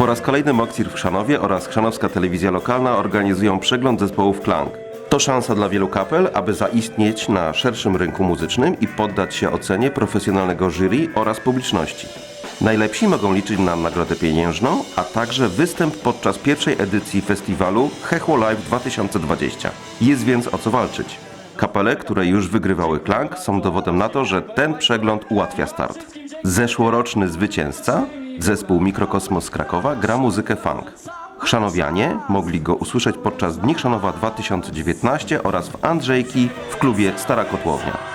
Po raz kolejny Moksir w Chrzanowie oraz Chrzanowska Telewizja Lokalna organizują przegląd zespołów Klang. To szansa dla wielu kapel, aby zaistnieć na szerszym rynku muzycznym i poddać się ocenie profesjonalnego jury oraz publiczności. Najlepsi mogą liczyć na nagrodę pieniężną, a także występ podczas pierwszej edycji festiwalu Hechło Live 2020. Jest więc o co walczyć. Kapele, które już wygrywały Klang, są dowodem na to, że ten przegląd ułatwia start. Zeszłoroczny zwycięzca, zespół Mikrokosmos z Krakowa, gra muzykę funk. Chrzanowianie mogli go usłyszeć podczas Dni Chrzanowa 2019 oraz w Andrzejki w klubie Stara Kotłownia.